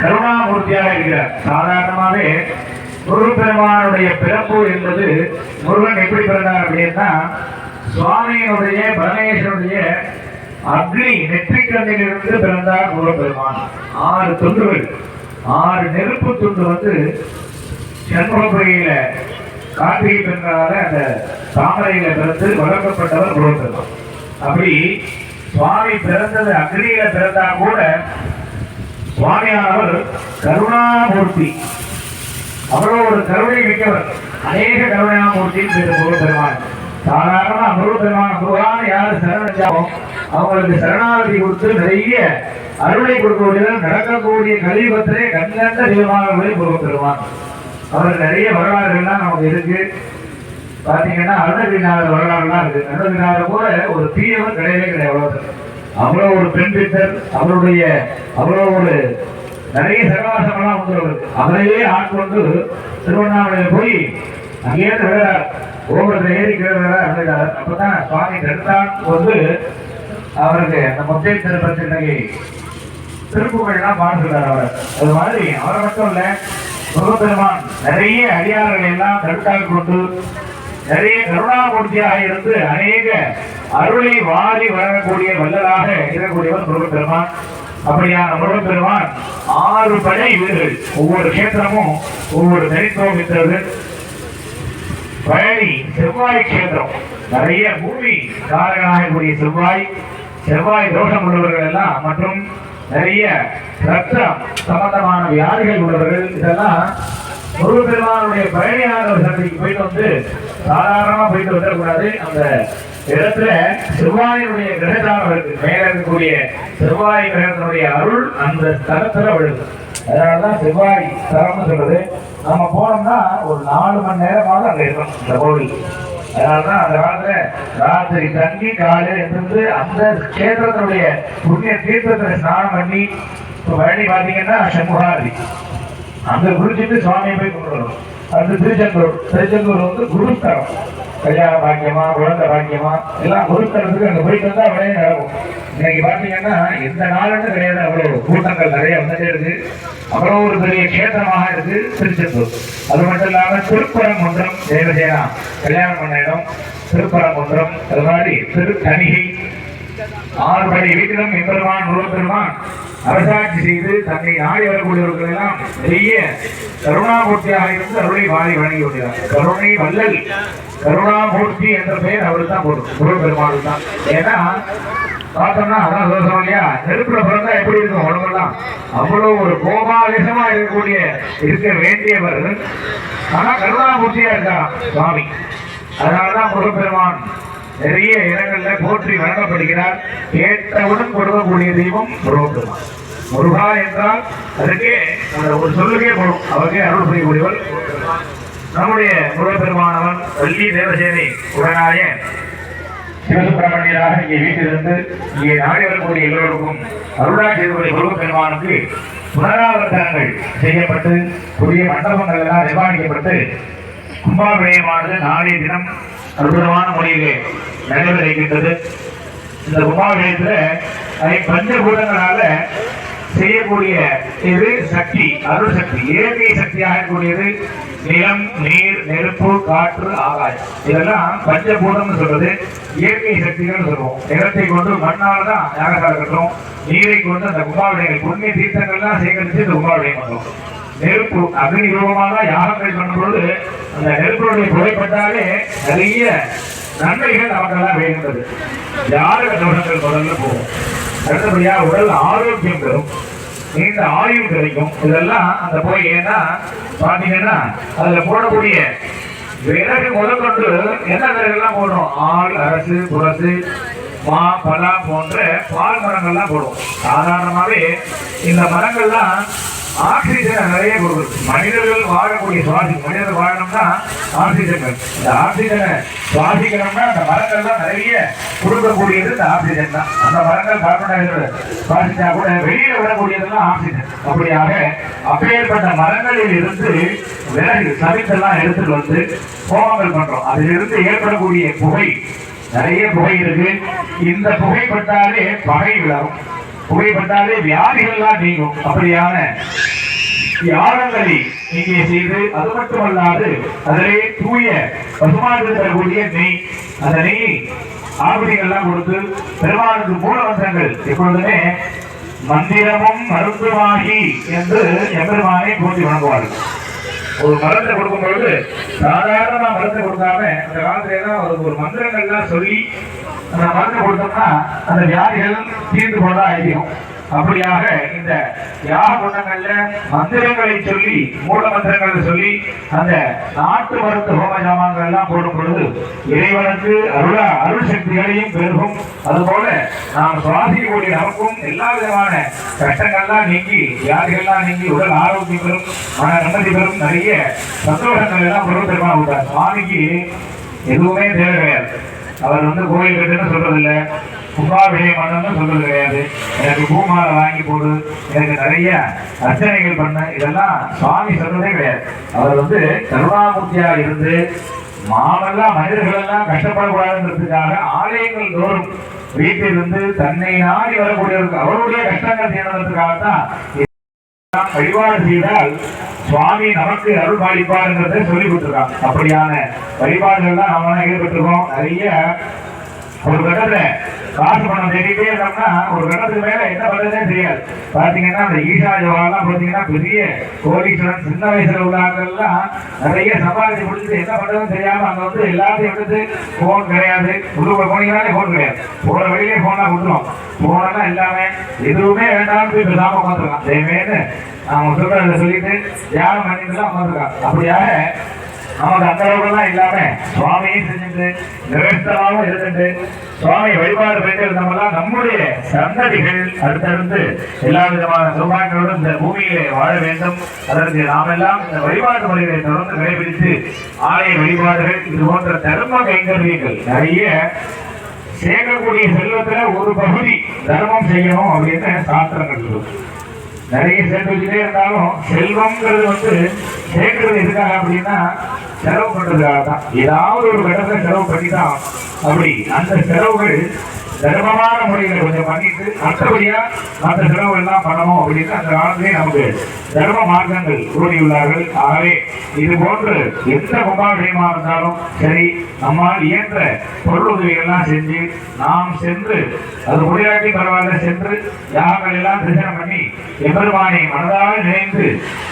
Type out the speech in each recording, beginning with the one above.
கருணாமூர்த்தியாக இருக்கிறார். சாதாரணமாவே முருகப்பெருமானுடைய பிறப்பு என்பது முருகன் எப்படி பிறந்தார் அப்படின்னா சுவாமியினுடைய பரமேஸ்வருடைய அக்னி நெற்றிக்கண்ணிலிருந்து பிறந்தார் முருகப்பெருமான். ஆறு துண்டுகள். ஆறு நெருப்பு துண்டு வந்து சண்முகபுரியில கார்த்திகை பெண்ணால அந்த தாமரையில பிறந்து வளர்க்கப்பட்டவர் முருகப்பெருமான். அப்படி சுவாமி பிறந்தது அக்னியில பிறந்தா கூட சுவாமியானவர் கருணாமூர்த்தி. அவரோ ஒரு கருணை மிக்கவர். அநேக கருணாமூர்த்தி பெருமான் சாதாரணமா பெருமான் முருகான யார் சரணடைஞ்சாலும் அவங்களுக்கு சரணாகதி கொடுத்து நிறைய அருளை கொடுக்கக்கூடிய நடக்கக்கூடிய கலியுகத்திலே கண்கண்ட தெய்வமானவர்களே முருகப்பெருமான். அவர் நிறைய வரலாறுகள்லாம் நமக்கு இருக்கு. பாத்தீங்கன்னா அருணகிரிநாதர் வரலாறுலாம் இருக்கு. அருணகிரிநாதர் கூட ஒரு தீயவர் கிடையவே கிடையாது உலகத்துல. அவ்வளோ ஒரு பெண் பித்தர் அவருடைய அவ்வளோ ஒரு நிறைய சகவாசமெல்லாம் உண்டு அவரையே ஆட்கொண்டு திருவண்ணாமலையில் போய் அங்கேயே விழுறார் கோபுரத்தில் ஏறி கீழே விழுறார் அப்பதான் சுவாமி தடுத்தான் வந்து அவருக்கு அந்த முத்தை திருப்பத்தினை திருப்புகள்லாம் பாடுகிறார் அவர். அது மாதிரி அவரை மட்டும் இல்லை முருகப்பெருமான் நிறைய அடியார்களை எல்லாம் தடுத்தால் கொண்டு நிறைய கருணாமூர்த்தியாக இருந்து அநேக அருளை வாரி வழங்கக்கூடிய வல்லலாக இருக்கக்கூடியவர் முருகப்பெருமான். அப்படியான முருகப்பெருமான் ஆறு படை வீடுகள் ஒவ்வொரு கேத்திரமும் ஒவ்வொரு தனித்துவம் இருக்கிறது பழனி செவ்வாய் கேந்திரம் நிறைய பூமி காரகனாகக்கூடிய செவ்வாய் செவ்வாய் தோஷம் உள்ளவர்கள் எல்லாம் மற்றும் நிறைய ரத்தம் சம்பந்தமான வியாதிகள் உள்ளவர்கள். இதெல்லாம் முருகப்பெருமானுடைய பழனியாளர் சந்தைக்கு போயிட்டு வந்து சாதாரணமா போயிட்டு வந்துடக்கூடாது. அந்த இடத்துல செவ்வாயினுடைய கிரகத்தாரம் இருக்கு. மேல இருக்கக்கூடிய செவ்வாய் கிரகத்தினுடைய அருள் அந்த தரத்துல விழுது. அதனாலதான் செவ்வாய் தரம்னு சொல்றது. நம்ம போனோம்னா ஒரு நாலு மணி நேரமாவது அங்க இருக்கணும் இந்த கோவில். அதனாலதான் அந்த காலத்துல ராத்திரி தங்கி காலையில இருந்து அந்த கேந்திரத்தினுடைய புண்ணிய தீர்த்தத்துல ஸ்நானம் பண்ணி இப்ப வழி பாத்தீங்கன்னா சண்முகாதி அந்த குளிச்சுட்டு சுவாமியை போய் கும்பிடணும். அடுத்து திருச்செந்தூர் திருச்செந்தூர் வந்து குருத்தரம் கல்யாண பாக்கியமா குழந்தை பாக்கியமா எல்லாம் குருத்தரத்துக்கு அங்கே போயிட்டு வந்தால் அப்படியே நடக்கும். இன்னைக்கு பார்த்தீங்கன்னா எந்த நாளுன்னு கிடையாது அவ்வளோ கூட்டங்கள் நிறைய வந்துட்டே இருக்கு. அவ்வளோ ஒரு பெரிய கேத்திரமாக இருக்கு திருச்செந்தூர். அது மட்டும் இல்லாம திருப்பரங்குன்றம் தேவசேனா கல்யாணம் பண்ண இடம் திருப்பரங்குன்றம் அது மாதிரி திருத்தணிகை. ஆறுபடை வீட்டிலும் எம்பெருமான் முருகப்பெருமான் அரசாட்சி செய்து தன்னை நாடி வரக்கூடியவர்கள் எல்லாம் பெரிய கருணாமூர்த்தியாக இருந்து அருளை வாரி வழங்கி கொண்டிருக்கிறார். கருணை வல்லல் கருணாமூர்த்தி என்ற பெயர் அவருக்கு தான் போடும். முருகப்பெருமானுக்கு தான் ஏன்னா பார்த்தோம்னா அதான் சொல்றோம் இல்லையா? நெருப்புல பிறந்தா எப்படி இருக்கும் உடம்பெல்லாம்? அவ்வளவு ஒரு கோபாலேசமா இருக்கக்கூடிய இருக்க வேண்டியவர். ஆனா கருணாமூர்த்தியா இருக்காராம் சுவாமி. அதனாலதான் முருகப்பெருமான் நிறைய இடங்கள்ல போற்றி வழங்கப்படுகிறார் கேட்டவுடன் கொடுக்கக்கூடிய தெய்வம் முருகப்பெருமான். முருகா என்றால் அதுக்கே ஒரு சொல்லுக்கே போடும் அவருக்கே அருள் புரியக்கூடியவர் நம்முடைய முருகப்பெருமானவன் வள்ளி தேவசேனை உடனாய சிவசுப்பிரமணியராக இங்கே வீட்டிலிருந்து இங்கே நாடி வரக்கூடிய எல்லோருக்கும் அருளாட்சி முருகப்பெருமானுக்கு புனராவர்த்தனங்கள் செய்யப்பட்டு புதிய மண்டபங்கள் எல்லாம் நிர்மாணிக்கப்பட்டு கும்பாபிஷேகமானது நாளைய தினம் அற்புதமான முடிவு நடைபெற இருக்கின்றது இந்த கும்பாபிஷேகத்துல அதை பஞ்சபூதங்களால செய்யக்கூடிய இது சக்தி அருள் சக்தி இயற்கை சக்தியாக கூடியது நிலம் நீர் நெருப்பு காற்று ஆகாயம். இதெல்லாம் பஞ்சபூதம்னு சொல்றது இயற்கை சக்திகள் சொல்லுவோம். நிலத்தை கொண்டு மண்ணால் தான் யாகசாலை கட்டுறோம் நீரை கொண்டு அந்த கும்பாபிஷேகம் புண்ணிய தீர்த்தங்கள்லாம் சேகரித்து இந்த கும்பாபிஷேகம் பண்றோம் நெருப்பு அக்னி ரூபமாக யாகங்கள் பண்ணும்போது அந்த நெருப்புடைய புகைப்பட்டாலே நிறைய நன்மைகள் நமக்கெல்லாம் வேண்டுகிறது யாரு தோஷங்கள் முதல்ல போகும். அடுத்தபடியா உடல் ஆரோக்கியம் பெறும். நீண்ட ஆயுள் கிடைக்கும் இதெல்லாம் அந்த போய் ஏன்னா பாத்தீங்கன்னா அதுல போடக்கூடிய விறகு முதற்கொண்டு என்ன விறகுலாம் போடும் ஆள் அரசு புரசு மா பலா போன்ற பால் மரங்கள்லாம் போடும் சாதாரணமாகவே இந்த மரங்கள்லாம் ஆக்சிஜன் நிறைய கொடுக்குது. மனிதர்கள் வாழக்கூடிய சுவாசி மனிதர்கள் வாழணும்னா ஆக்சிஜன்கள் இந்த ஆக்சிஜனை சுவாசிக்கணும்னா அந்த மரங்கள்லாம் நிறைய கொடுக்கக்கூடியது இந்த ஆக்சிஜன் தான். அந்த மரங்கள் கார்பன் டை ஆக்சைடு சுவாசிச்சா கூட வெளியில விடக்கூடியதெல்லாம் ஆக்சிஜன் அப்படியாக அப்பேற்பட்ட மரங்களில் இருந்து விலகு சவித்தெல்லாம் எடுத்துட்டு வந்து ஹோமங்கள் பண்றோம். அதிலிருந்து ஏற்படக்கூடிய புகை. நிறைய புகை இருக்கு. இந்த புகைப்பட்டாலே பகை விளரும் புகைப்பட்டாலே வியாதிகள்லாம் நீங்கும். அப்படியான யாகங்களை இங்கே செய்து அது மட்டுமல்லாது அதிலே தூய பசுமாட்டு தரக்கூடிய நெய் அந்த நெய்யை ஆபடிகள்லாம் கொடுத்து பெருமாளுக்கு மூலவந்தங்கள் எப்பொழுதுமே மந்திரமும் மருந்துமாகி என்று எம்பெருமானை போட்டி வணங்குவார்கள். ஒரு மரத்தை கொடுக்கும் பொழுது சாதாரணமா மரத்தை கொடுக்காம அந்த காலத்துல எல்லாம் ஒரு ஒரு மந்திரங்கள்லாம் சொல்லி அந்த மரத்தை கொடுத்தோம்னா அந்த வியாதிகள் தீர்ந்து போனதா ஐதீகம். அப்படியாக இந்த யாக குணங்கள்ல மந்திரங்களை சொல்லி மூல மந்திரங்களை சொல்லி அந்த நாட்டு மருந்து ஹோம ஜாமான்கள் எல்லாம் போடும் பொழுது இறைவனுக்கு அருள அருள் சக்திகளையும் பெருகும். அதுபோல நாம் சுவாசிக்கக்கூடிய நமக்கும் எல்லா விதமான கஷ்டங்கள்லாம் நீங்கி வியாதிகள்லாம் நீங்கி உடல் ஆரோக்கியம் பெறும் மன நிம்மதி பெறும் நிறைய சந்தோஷங்கள் எல்லாம் பொருள் பெருமா விட்டார் சுவாமிக்கு எதுவுமே தேவை கிடையாது அவர் வந்து கோயில் கட்டுன்னு சொல்றது இல்ல கும்பாபிஷேகம் பண்ணணும்னு சொல்றது கிடையாது. எனக்கு பூமாலை வாங்கி போடு. எனக்கு நிறைய அர்ச்சனைகள் பண்ண. இதெல்லாம் சுவாமி சொல்றதே கிடையாது. அவர் வந்து கருணாமூர்த்தியா இருந்து மாவெல்லாம் மனிதர்கள் எல்லாம் கஷ்டப்படக்கூடாதுன்றதுக்காக ஆலயங்கள் தோறும் வீட்டிலிருந்து தன்னை நாடி வரக்கூடியவருக்கு அவருடைய கஷ்டங்கள் தீர்ந்ததுக்காக தான் வழிபாடு செய்தால் சுவாமி நமக்கு அருள் பாலிப்பாருங்கிறத சொல்லி கொடுத்துருக்காங்க. அப்படியான வழிபாடுகள்லாம் நம்ம ஈடுபட்டிருக்கோம். நிறைய ஒரு கட்டத்துல காசு பணம் தேடிட்டே இருந்தோம்னா ஒரு கட்டத்துக்கு மேல என்ன பண்றதுன்னு தெரியாது. பாத்தீங்கன்னா அந்த ஈஷா ஜவாலாம் பாத்தீங்கன்னா பெரிய கோடீஸ்வரன் சின்ன வயசுல உள்ளவங்கெல்லாம் நிறைய சம்பாதிச்சு முடிச்சுட்டு என்ன பண்றதுன்னு தெரியாம அங்க வந்து எல்லாத்தையும் எடுத்து போன் கிடையாது. உள்ளுக்குள்ள போனீங்கனாலே போன் கிடையாது. போற வழியிலே போனா விட்டுரும் போனா எல்லாமே எதுவுமே வேண்டாம்னு போய் பேசாம உட்காந்துருக்கான் தேவைன்னு அவங்க சொல்றத சொல்லிட்டு யாரும் பண்ணிட்டு தான் உட்காந்துருக்கான் அப்படியாக நமக்கு அந்த அளவுக்குலாம் இல்லாம சுவாமியும் செஞ்சுட்டு நிரந்தரமாகவும் இருந்துட்டு சுவாமி வழிபாடு பெற்று நம்மளாம் நம்முடைய சந்ததிகள் அடுத்தடுத்து எல்லா விதமான சௌபாகியங்களோடும் இந்த பூமியிலே வாழ வேண்டும். அதற்கு நாமெல்லாம் இந்த வழிபாட்டு முறைகளை தொடர்ந்து கடைபிடித்து ஆலய வழிபாடுகள் இது போன்ற தர்ம கைங்கரியங்கள். நிறைய சேர்க்கக்கூடிய செல்வத்துல ஒரு பகுதி தர்மம் செய்யணும் அப்படின்னு சாஸ்திரங்கள் நிறைய சேர்த்து வச்சுட்டே இருந்தாலும் செல்வம்ங்கிறது வந்து சேர்க்கிறது எதுக்காக அப்படின்னா செலவு பண்றதுக்காக தான் ஏதாவது ஒரு இடத்துல செலவு பண்ணிதான் அப்படி. அந்த செலவுகள் தர்மமான முறையில் கொஞ்சம் பண்ணிட்டு மற்றபடியா மற்ற செலவு எல்லாம் பண்ணணும் அப்படின்னு அந்த காலத்திலே நமக்கு தர்ம மார்க்கங்கள் கூறியுள்ளார்கள் ஆகவே இது போன்று எந்த கும்பாபிஷேகமா இருந்தாலும் சரி நம்மால் இயன்ற பொருள் உதவிகள்லாம் செஞ்சு நாம் சென்று அது முடியாட்டி பரவாயில்ல சென்று யாகங்கள் எல்லாம் தரிசனம் பண்ணி எம்பெருமானை மனதாக நினைந்து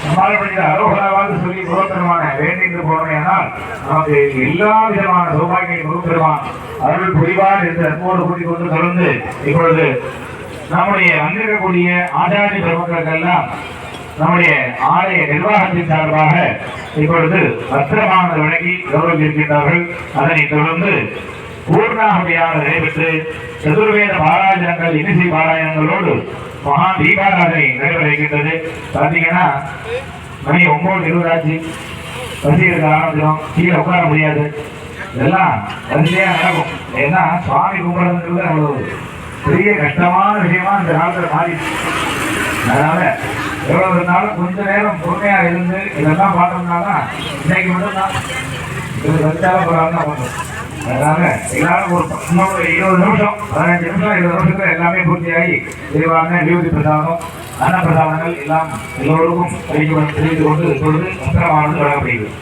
நம்மால் முடிந்த அரோகராவாக சொல்லி முருகப்பெருமான வேண்டிட்டு போனோம் நமக்கு எல்லா விதமான சௌபாகியை முருகப்பெருமான் அருள் புரிவார் என்று அன்போடு கூட்டிக் கொண்டு தொடர்ந்து இப்பொழுது நம்முடைய வந்திருக்கக்கூடிய ஆச்சாரிய பெருமக்களுக்கு எல்லாம் நம்முடைய ஆலய நிர்வாகத்தின் சார்பாக இப்பொழுது வஸ்திரமானது வழங்கி கௌரவித்திருக்கின்றார்கள். அதனைத் தொடர்ந்து பூர்ணாகுதியாக நடைபெற்று சதுர்வேத பாராயணங்கள் இனிசை பாராயணங்களோடு மகா தீபாராதனை நடைபெற இருக்கின்றது பார்த்தீங்கன்னா மணி ஒன்பது இருபதாச்சு பசி இருக்க ஆரம்பிச்சிடும். கீழே உட்கார முடியாது. இதெல்லாம் வரிசையா நடக்கும். ஏன்னா சுவாமி கும்பிடுறதுங்கிறது அவ்வளவு பெரிய கஷ்டமான விஷயமா இந்த காலத்துல மாறி அதனால எவ்வளவு இருந்தாலும் கொஞ்ச நேரம் பொறுமையா இருந்து இதெல்லாம் பார்த்தோம்னா தான் இன்னைக்கு மட்டும்தான். இது வச்சாலும் பரவாயில்ல பண்ணும் அதனால எல்லாரும் ஒரு இன்னொரு இருபது நிமிஷம் பதினஞ்சு நிமிஷம் இருபது நிமிஷத்துல எல்லாமே பூர்த்தியாகி விரிவான வியூதி பிரசாதம் அன்ன எல்லாம் எல்லோருக்கும் தெரிவித்து கொண்டு இப்பொழுது வஸ்திரமானது வழங்கப்படுகிறது.